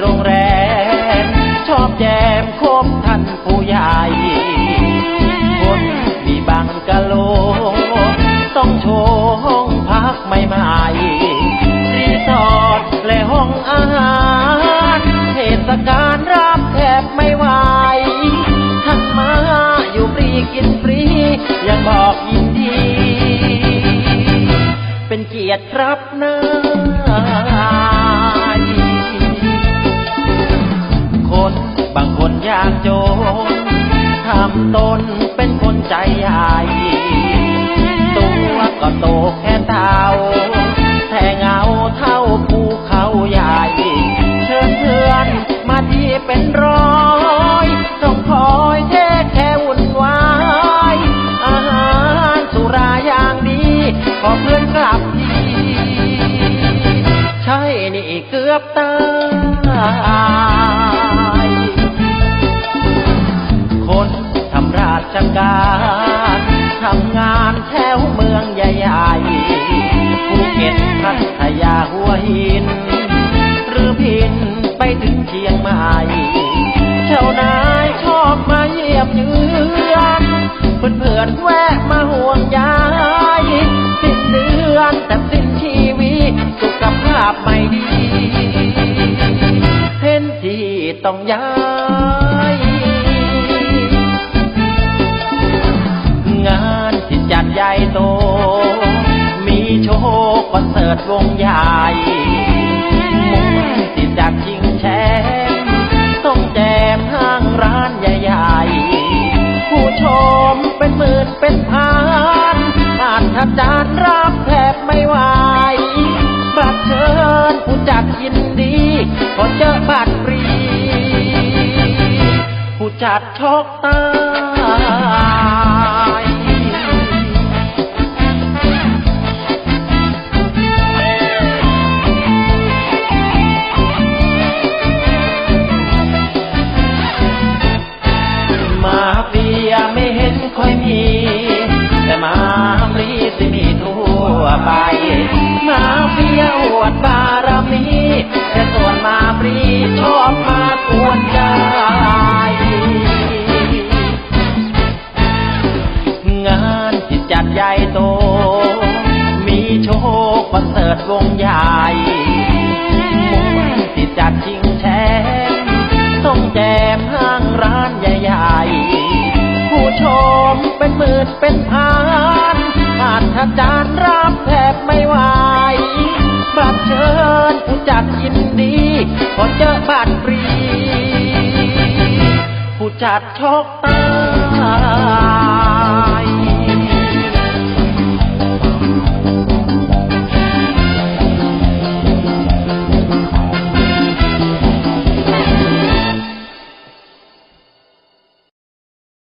โรงแรม ชอบแจมคบท่านผู้ใหญ่คนมีบังกะโล ต้องโชว์ห้องพักใหม่ๆรีสอร์ทและห้องอาหารเทศกาลรับแทบไม่ไหวหันมาอยู่ฟรีกินฟรี ยังบอกยินดี เป็นเกียรติครับนา ยากจนทำตนเป็นคนใจใหญ่ตัวก็โตแค่เท่าแต่เงาเท่าภูเขาใหญ่ เชิญเพื่อนมาที่เป็นร้อยต้องคอยเทแค่วุ่นวาย อาหารสุราอย่างดี ขอเพื่อนกลับทีใช่นี่เกือบตาย จ้านายชอบมาเยี่ยมเยือนเพื่อนเพื่อนแวะมาห่วงใยสิ้นเดือนแต่สิ้นชีวิตสุขภาพไม่ดี เห็นที่ต้องย้ายงานที่จัดใหญ่โต มีโชว์คอนเสิร์ตวงใหญ่มุงที่จัดชิง ผ่านทับจานรับแทบไม่ไหวบัตรเชิญผู้จัดยินดี ขอเจอบัตรฟรี ผู้จัดชอกตายมาเฟียไม่เห็นค่อยมี อวดบารมีแต่ส่วนมาฟรีชอบมากวนใจงานที่จัดใหญ่โต มีโชว์คอนเสิร์ตวงใหญ่มุงที่จัดชิงแชมป์ต้องแจมห้างร้านใหญ่ๆผู้ชมเป็นหมื่นเป็นพันผ่านทับจานรับแทบไม่ไหว ญผู้จัดยินดี พอเจอบัตรฟรี ผู้จัดช็อกตา